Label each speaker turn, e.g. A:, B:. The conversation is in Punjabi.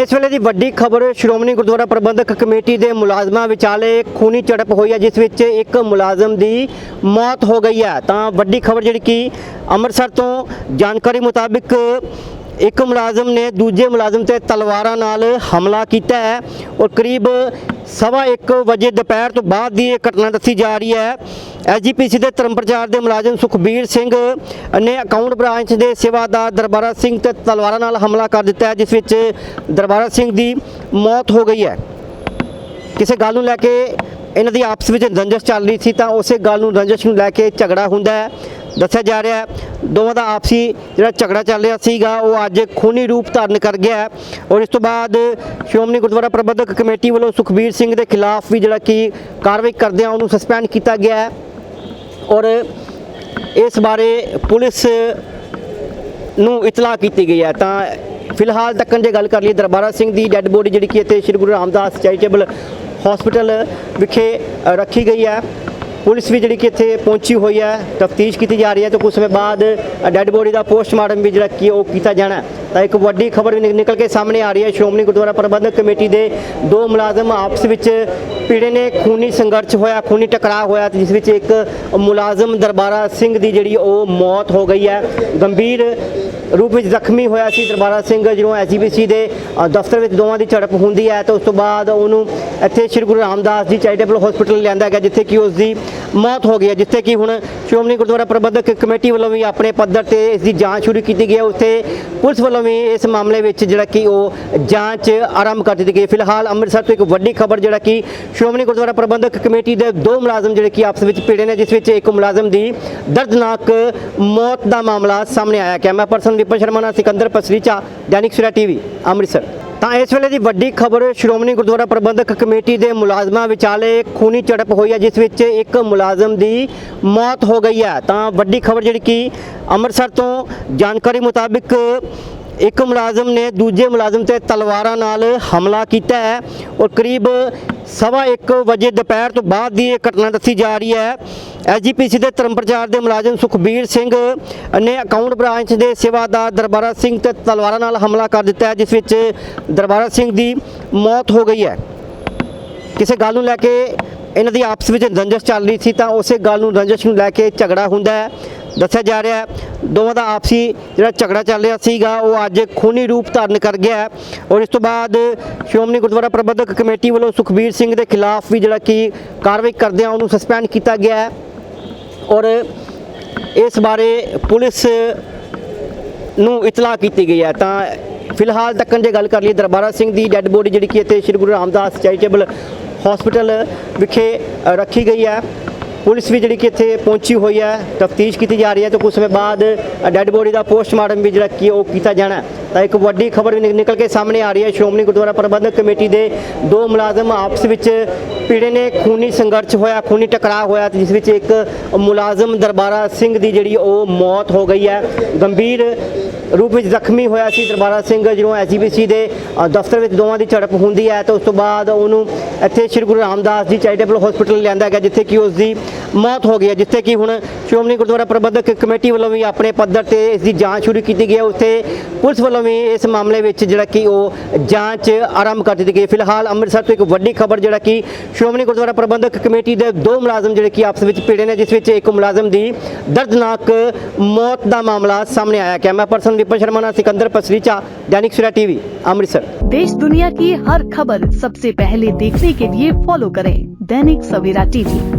A: ਇਸ ਵੇਲੇ ਦੀ ਵੱਡੀ ਖਬਰ, ਸ਼੍ਰੋਮਣੀ ਗੁਰਦੁਆਰਾ ਪ੍ਰਬੰਧਕ ਕਮੇਟੀ ਦੇ ਮੁਲਾਜ਼ਮਾਂ ਵਿਚਾਲੇ ਖੂਨੀ ਝੜਪ ਹੋਈ ਹੈ, ਜਿਸ ਵਿੱਚ ਇੱਕ ਮੁਲਾਜ਼ਮ ਦੀ ਮੌਤ ਹੋ ਗਈ ਹੈ। ਤਾਂ ਵੱਡੀ ਖਬਰ ਜਿਹੜੀ ਕਿ ਅੰਮ੍ਰਿਤਸਰ ਤੋਂ ਜਾਣਕਾਰੀ ਮੁਤਾਬਿਕ ਇੱਕ ਮੁਲਾਜ਼ਮ ਨੇ ਦੂਜੇ ਮੁਲਾਜ਼ਮ ਤੇ ਤਲਵਾਰਾਂ ਨਾਲ ਹਮਲਾ ਕੀਤਾ ਹੈ ਔਰ ਕਰੀਬ ਸਵਾ ਇੱਕ ਵਜੇ ਦੁਪਹਿਰ ਤੋਂ ਬਾਅਦ ਦੀ ਇਹ ਘਟਨਾ ਦੱਸੀ ਜਾ ਰਹੀ ਹੈ। ਐਸਜੀਪੀਸੀ ਦੇ ਧਰਮ ਪ੍ਰਚਾਰ ਦੇ ਮੁਲਾਜ਼ਮ ਸੁਖਬੀਰ ਸਿੰਘ ਨੇ ਅਕਾਊਂਟ ਬ੍ਰਾਂਚ ਦੇ ਸੇਵਾਦਾਰ ਦਰਬਾਰਾ ਸਿੰਘ ਤੇ ਤਲਵਾਰਾਂ ਨਾਲ ਹਮਲਾ ਕਰ ਦਿੱਤਾ ਹੈ, ਜਿਸ ਵਿੱਚ ਦਰਬਾਰਾ ਸਿੰਘ ਦੀ ਮੌਤ ਹੋ ਗਈ ਹੈ। ਕਿਸੇ ਗੱਲ ਨੂੰ ਲੈ ਕੇ ਇਹਨਾਂ ਦੀ ਆਪਸ ਵਿੱਚ ਰੰਜਿਸ਼ ਚੱਲ ਰਹੀ ਸੀ ਤਾਂ ਉਸੇ ਗੱਲ ਨੂੰ ਰੰਜਿਸ਼ ਨੂੰ ਲੈ ਕੇ ਝਗੜਾ ਹੁੰਦਾ ਹੈ। ਦੱਸਿਆ ਜਾ ਰਿਹਾ ਦੋਵਾਂ ਦਾ ਆਪਸੀ ਜਿਹੜਾ ਝਗੜਾ ਚੱਲ ਰਿਹਾ ਸੀਗਾ, ਉਹ ਅੱਜ ਖੂਨੀ ਰੂਪ ਧਾਰਨ ਕਰ ਗਿਆ ਔਰ ਇਸ ਤੋਂ ਬਾਅਦ ਸ਼੍ਰੋਮਣੀ ਗੁਰਦੁਆਰਾ ਪ੍ਰਬੰਧਕ ਕਮੇਟੀ ਵੱਲੋਂ ਸੁਖਬੀਰ ਸਿੰਘ ਦੇ ਖਿਲਾਫ ਵੀ ਜਿਹੜਾ ਕਿ ਕਾਰਵਾਈ ਕਰਦਿਆਂ ਉਹਨੂੰ ਸਸਪੈਂਡ ਕੀਤਾ ਗਿਆ ਔਰ ਇਸ ਬਾਰੇ ਪੁਲਿਸ ਨੂੰ ਇਤਲਾਹ ਕੀਤੀ ਗਈ ਹੈ। ਤਾਂ ਫਿਲਹਾਲ ਤੱਕ ਜੇ ਗੱਲ ਕਰ ਲਈ ਦਰਬਾਰਾ ਸਿੰਘ ਦੀ ਡੈੱਡ ਬੋਡੀ ਜਿਹੜੀ ਕਿ ਇੱਥੇ ਸ੍ਰੀ ਗੁਰੂ ਰਾਮਦਾਸ ਚੈਰੀਟੇਬਲ ਹਸਪੀਟਲ ਵਿਖੇ ਰੱਖੀ ਗਈ ਹੈ। ਪੁਲਿਸ ਵੀ ਜਿਹੜੀ ਕਿ ਇੱਥੇ ਪਹੁੰਚੀ ਹੋਈ ਹੈ, ਤਫਤੀਸ਼ ਕੀਤੀ ਜਾ ਰਹੀ ਹੈ ਤੇ ਕੁਝ ਸਮੇਂ ਬਾਅਦ ਡੈੱਡ ਬੋਡੀ ਦਾ ਪੋਸਟਮਾਰਟਮ ਵੀ ਜਿਹੜਾ ਕੀ ਉਹ ਕੀਤਾ ਜਾਣਾ ਤਾਂ ਇੱਕ ਵੱਡੀ ਖਬਰ ਵੀ ਨਿ- ਨਿਕਲ ਕੇ ਸਾਹਮਣੇ ਆ ਰਹੀ ਹੈ, ਸ਼੍ਰੋਮਣੀ ਗੁਰਦੁਆਰਾ ਪ੍ਰਬੰਧਕ ਕਮੇਟੀ ਦੇ ਦੋ ਮੁਲਾਜ਼ਮ ਆਪਸ ਵਿੱਚ ਪੀੜੇ ਨੇ, ਖੂਨੀ ਸੰਘਰਸ਼ ਹੋਇਆ, ਖੂਨੀ ਟਕਰਾਅ ਹੋਇਆ ਜਿਸ ਵਿੱਚ ਇੱਕ ਮੁਲਾਜ਼ਮ ਦਰਬਾਰਾ ਸਿੰਘ ਦੀ ਜਿਹੜੀ ਉਹ ਮੌਤ ਹੋ ਗਈ ਹੈ। ਗੰਭੀਰ ਰੂਪ ਵਿੱਚ ਜ਼ਖਮੀ ਹੋਇਆ ਸੀ ਦਰਬਾਰਾ ਸਿੰਘ ਜਦੋਂ ਐਸਜੀਪੀਸੀ ਦੇ ਦਫ਼ਤਰ ਵਿੱਚ ਦੋਵਾਂ ਦੀ ਝੜਪ ਹੁੰਦੀ ਹੈ ਤਾਂ ਉਸ ਤੋਂ ਬਾਅਦ ਉਹਨੂੰ ਇੱਥੇ ਸ੍ਰੀ ਗੁਰੂ ਰਾਮਦਾਸ ਜੀ ਚੈਰੀਟੇਬਲ ਹਸਪੀਟਲ ਲਿਆਂਦਾ ਗਿਆ, ਜਿੱਥੇ ਕਿ ਉਸ ਦੀ ਮੌਤ ਹੋ ਗਈ ਹੈ, ਜਿੱਥੇ ਕਿ ਹੁਣ ਸ਼੍ਰੋਮਣੀ ਗੁਰਦੁਆਰਾ ਪ੍ਰਬੰਧਕ ਕਮੇਟੀ ਵੱਲੋਂ ਵੀ ਆਪਣੇ ਪੱਧਰ ਤੇ ਇਸ ਦੀ ਜਾਂਚ ਸ਼ੁਰੂ ਕੀਤੀ ਗਈ ਹੈ। ਉੱਥੇ ਪੁਲਿਸ ਵੱਲੋਂ ਵੀ ਇਸ ਮਾਮਲੇ ਵਿੱਚ ਜਿਹੜਾ ਕਿ ਉਹ ਜਾਂਚ ਆਰੰਭ ਕਰ ਦਿੱਤੀ ਗਈ ਫਿਲਹਾਲ ਅੰਮ੍ਰਿਤਸਰ ਤੋਂ ਇੱਕ ਵੱਡੀ ਖਬਰ ਜਿਹੜਾ ਕਿ ਸ਼੍ਰੋਮਣੀ ਗੁਰਦੁਆਰਾ ਪ੍ਰਬੰਧਕ ਕਮੇਟੀ ਦੇ ਦੋ ਮੁਲਾਜ਼ਮ ਜਿਹੜੇ ਕਿ ਆਪਸ ਵਿੱਚ ਭਿੜੇ ਨੇ, ਜਿਸ ਵਿੱਚ ਇੱਕ ਮੁਲਾਜ਼ਮ ਦੀ ਦਰਦਨਾਕ ਮੌਤ ਦਾ ਮਾਮਲਾ ਸਾਹਮਣੇ ਆਇਆ ਕੈਮਰਾ ਪਰਸਨ ਵਿਪਨ ਸ਼ਰਮਾ ਨਾਲ ਸਿਕੰਦਰ ਪਸਰੀਚਾ, ਦੈਨਿਕ ਸਵੇਰਾ ਟੀਵੀ, ਅੰਮ੍ਰਿਤਸਰ। ਤਾਂ ਇਸ ਵੇਲੇ ਦੀ ਵੱਡੀ ਖਬਰ, ਸ਼੍ਰੋਮਣੀ ਗੁਰਦੁਆਰਾ ਪ੍ਰਬੰਧਕ ਕਮੇਟੀ ਦੇ ਮੁਲਾਜ਼ਮਾਂ ਵਿਚਾਲੇ ਖੂਨੀ ਝੜਪ ਹੋਈ ਹੈ, ਜਿਸ ਵਿੱਚ ਇੱਕ ਮੁਲਾਜ਼ਮ ਦੀ ਮੌਤ ਹੋ ਗਈ ਹੈ। ਤਾਂ ਵੱਡੀ ਖਬਰ ਜਿਹੜੀ ਕਿ ਅੰਮ੍ਰਿਤਸਰ ਤੋਂ ਜਾਣਕਾਰੀ ਮੁਤਾਬਿਕ ਇੱਕ ਮੁਲਾਜ਼ਮ ਨੇ ਦੂਜੇ ਮੁਲਾਜ਼ਮ ਤੇ ਤਲਵਾਰਾਂ ਨਾਲ ਹਮਲਾ ਕੀਤਾ ਹੈ ਔਰ ਕਰੀਬ ਸਵਾ ਇੱਕ ਵਜੇ ਦੁਪਹਿਰ ਤੋਂ ਬਾਅਦ ਦੀ ਇਹ ਘਟਨਾ ਦੱਸੀ ਜਾ ਰਹੀ ਹੈ। ਐਸਜੀਪੀਸੀ ਦੇ ਧਰਮ ਪ੍ਰਚਾਰ ਦੇ ਮੁਲਾਜ਼ਮ ਸੁਖਬੀਰ ਸਿੰਘ ਨੇ ਅਕਾਊਂਟ ਬ੍ਰਾਂਚ ਦੇ ਸੇਵਾਦਾਰ ਦਰਬਾਰਾ ਸਿੰਘ ਤੇ ਤਲਵਾਰਾਂ ਨਾਲ ਹਮਲਾ ਕਰ ਦਿੱਤਾ ਹੈ, ਜਿਸ ਵਿੱਚ ਦਰਬਾਰਾ ਸਿੰਘ ਦੀ ਮੌਤ ਹੋ ਗਈ ਹੈ। ਕਿਸੇ ਗੱਲ ਨੂੰ ਲੈ ਕੇ ਇਹਨਾਂ ਦੀ ਆਪਸ ਵਿੱਚ ਰੰਜਿਸ਼ ਚੱਲ ਰਹੀ ਸੀ ਤਾਂ ਉਸੇ ਗੱਲ ਨੂੰ ਰੰਜਿਸ਼ ਨੂੰ ਲੈ ਕੇ ਝਗੜਾ ਹੁੰਦਾ ਹੈ। ਦੱਸਿਆ ਜਾ ਰਿਹਾ ਦੋਵਾਂ ਦਾ ਆਪਸੀ ਜਿਹੜਾ ਝਗੜਾ ਚੱਲ ਰਿਹਾ ਸੀਗਾ, ਉਹ ਅੱਜ ਖੂਨੀ ਰੂਪ ਧਾਰਨ ਕਰ ਗਿਆ ਔਰ ਇਸ ਤੋਂ ਬਾਅਦ ਸ਼੍ਰੋਮਣੀ ਗੁਰਦੁਆਰਾ ਪ੍ਰਬੰਧਕ ਕਮੇਟੀ ਵੱਲੋਂ ਸੁਖਬੀਰ ਸਿੰਘ ਦੇ ਖਿਲਾਫ ਵੀ ਜਿਹੜਾ ਕਿ ਕਾਰਵਾਈ ਕਰਦਿਆਂ ਉਹਨੂੰ ਸਸਪੈਂਡ ਕੀਤਾ ਗਿਆ ਔਰ ਇਸ ਬਾਰੇ ਪੁਲਿਸ ਨੂੰ ਇਤਲਾਹ ਕੀਤੀ ਗਈ ਹੈ। ਤਾਂ ਫਿਲਹਾਲ ਤੱਕ ਜੇ ਗੱਲ ਕਰ ਲਈ ਦਰਬਾਰਾ ਸਿੰਘ ਦੀ ਡੈੱਡ ਬੋਡੀ ਜਿਹੜੀ ਕਿ ਇੱਥੇ ਸ੍ਰੀ ਗੁਰੂ ਰਾਮਦਾਸ ਚੈਰੀਟੇਬਲ ਹਸਪੀਟਲ ਵਿਖੇ ਰੱਖੀ ਗਈ ਹੈ। ਪੁਲਿਸ ਵੀ ਜਿਹੜੀ ਕਿ ਇੱਥੇ ਪਹੁੰਚੀ ਹੋਈ ਹੈ, ਤਫਤੀਸ਼ ਕੀਤੀ ਜਾ ਰਹੀ ਹੈ ਤੇ ਕੁਝ ਸਮੇਂ ਬਾਅਦ ਡੈੱਡ ਬੋਡੀ ਦਾ ਪੋਸਟਮਾਰਟਮ ਵੀ ਜਿਹੜਾ ਕੀ ਉਹ ਕੀਤਾ ਜਾਣਾ ਤਾਂ ਇੱਕ ਵੱਡੀ ਖਬਰ ਵੀ ਨਿ- ਨਿਕਲ ਕੇ ਸਾਹਮਣੇ ਆ ਰਹੀ ਹੈ, ਸ਼੍ਰੋਮਣੀ ਗੁਰਦੁਆਰਾ ਪ੍ਰਬੰਧਕ ਕਮੇਟੀ ਦੇ ਦੋ ਮੁਲਾਜ਼ਮ ਆਪਸ ਵਿੱਚ ਪੀੜੇ ਨੇ, ਖੂਨੀ ਸੰਘਰਸ਼ ਹੋਇਆ, ਖੂਨੀ ਟਕਰਾਅ ਹੋਇਆ ਜਿਸ ਵਿੱਚ ਇੱਕ ਮੁਲਾਜ਼ਮ ਦਰਬਾਰਾ ਸਿੰਘ ਦੀ ਜਿਹੜੀ ਉਹ ਮੌਤ ਹੋ ਗਈ ਹੈ। ਗੰਭੀਰ ਰੂਪ ਵਿੱਚ ਜ਼ਖਮੀ ਹੋਇਆ ਸੀ ਦਰਬਾਰਾ ਸਿੰਘ ਜਦੋਂ ਐਸਜੀਪੀਸੀ ਦੇ ਦਫ਼ਤਰ ਵਿੱਚ ਦੋਵਾਂ ਦੀ ਝੜਪ ਹੁੰਦੀ ਹੈ ਤਾਂ ਉਸ ਤੋਂ ਬਾਅਦ ਉਹਨੂੰ ਇੱਥੇ ਸ੍ਰੀ ਗੁਰੂ ਰਾਮਦਾਸ ਜੀ ਚੈਰੀਟੇਬਲ ਹਸਪੀਟਲ ਲਿਆਂਦਾ ਗਿਆ, ਜਿੱਥੇ ਕਿ ਉਸ ਦੀ ਮੌਤ ਹੋ ਗਈ ਹੈ ਜਿੱਥੇ ਕਿ ਹੁਣ ਸ਼੍ਰੋਮਣੀ ਗੁਰਦੁਆਰਾ ਪ੍ਰਬੰਧਕ ਕਮੇਟੀ ਵੱਲੋਂ ਵੀ ਆਪਣੇ ਪੱਧਰ ਤੇ ਇਸ ਦੀ ਜਾਂਚ ਸ਼ੁਰੂ ਕੀਤੀ ਗਈ ਹੈ ਉੱਥੇ ਪੁਲਿਸ ਵੱਲੋਂ ਵੀ ਇਸ ਮਾਮਲੇ ਵਿੱਚ ਜਿਹੜਾ ਕਿ ਉਹ ਜਾਂਚ ਆਰੰਭ ਕਰ ਦਿੱਤੀ ਗਈ ਹੈ। ਫਿਲਹਾਲ ਅੰਮ੍ਰਿਤਸਰ ਤੋਂ ਇੱਕ ਵੱਡੀ ਖਬਰ ਜਿਹੜਾ ਕਿ ਸ਼੍ਰੋਮਣੀ ਗੁਰਦੁਆਰਾ ਪ੍ਰਬੰਧਕ ਕਮੇਟੀ ਦੇ ਦੋ ਮੁਲਾਜ਼ਮ ਜਿਹੜੇ ਕਿ ਆਪਸ ਵਿੱਚ ਭਿੜੇ ਨੇ ਜਿਸ ਵਿੱਚ ਇੱਕ ਮੁਲਾਜ਼ਮ ਦੀ ਦਰਦਨਾਕ ਮੌਤ ਦਾ ਮਾਮਲਾ ਸਾਹਮਣੇ ਆਇਆ ਕੈਮਰਾ ਪਰਸਨ ਵਿਪਨ ਸ਼ਰਮਾ ਨਾਲ ਸਿਕੰਦਰ पसरीचा दैनिक सवेरा टीवी अमृतसर
B: देश दुनिया की हर खबर सबसे पहले देखने के लिए फॉलो करें दैनिक सवेरा टीवी